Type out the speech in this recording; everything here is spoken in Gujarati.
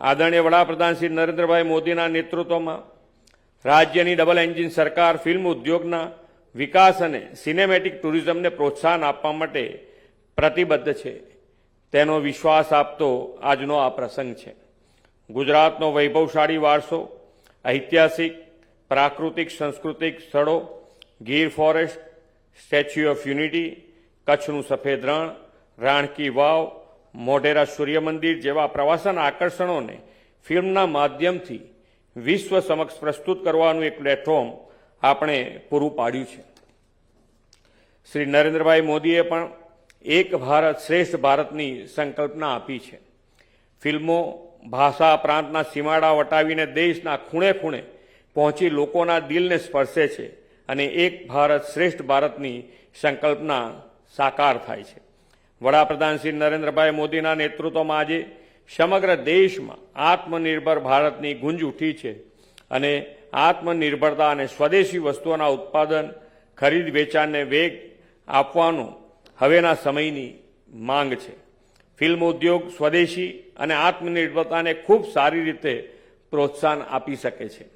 આદરણીય વડાપ્રધાન શ્રી નરેન્દ્રભાઈ મોદીના નેતૃત્વમાં રાજ્યની ડબલ એન્જિન સરકાર, ફિલ્મ ઉદ્યોગના વિકાસ અને સિનેમેટિક ટુરિઝમને પ્રોત્સાહન આપવા માટે પ્રતિબદ્ધ છે. તેનો વિશ્વાસ આપતો આજનો આ પ્રસંગ છે. ગુજરાતનો વૈભવશાળી વારસો, ઐતિહાસિક, પ્રાકૃતિક, સાંસ્કૃતિક સ્થળો, Gir forest, Statue of Unity, કચ્છનું સફેદ રણ, રાણકી વાવ મોઢેરા સૂર્ય મંદિર જેવા પ્રવાસન આકર્ષણોને ફિલ્મના માધ્યમથી વિશ્વ સમક્ષ પ્રસ્તુત કરવાનું એક પ્લેટફોર્મ આપણે પૂરું પાડ્યું છે. શ્રી નરેન્દ્રભાઈ મોદીએ પણ એક ભારત શ્રેષ્ઠ ભારતની સંકલ્પના આપી છે. ફિલ્મો ભાષા પ્રાંતના સીમાડા વટાવીને દેશના ખૂણે ખૂણે પહોંચી લોકોના દિલને સ્પર્શે છે અને એક ભારત શ્રેષ્ઠ ભારતની સંકલ્પના સાકાર થાય છે. વડાપ્રધાન શ્રી નરેન્દ્રભાઈ મોદીના નેતૃત્વમાં આજે સમગ્ર દેશમાં આત્મનિર્ભર ભારતની ગુંજ ઉઠી છે અને આત્મનિર્ભરતા અને સ્વદેશી વસ્તુઓના ઉત્પાદન, ખરીદ, વેચાણને વેગ આપવાનું હવેના સમયની માંગ છે. ફિલ્મ ઉદ્યોગ સ્વદેશી અને આત્મનિર્ભરતાને ખૂબ સારી રીતે પ્રોત્સાહન આપી શકે છે.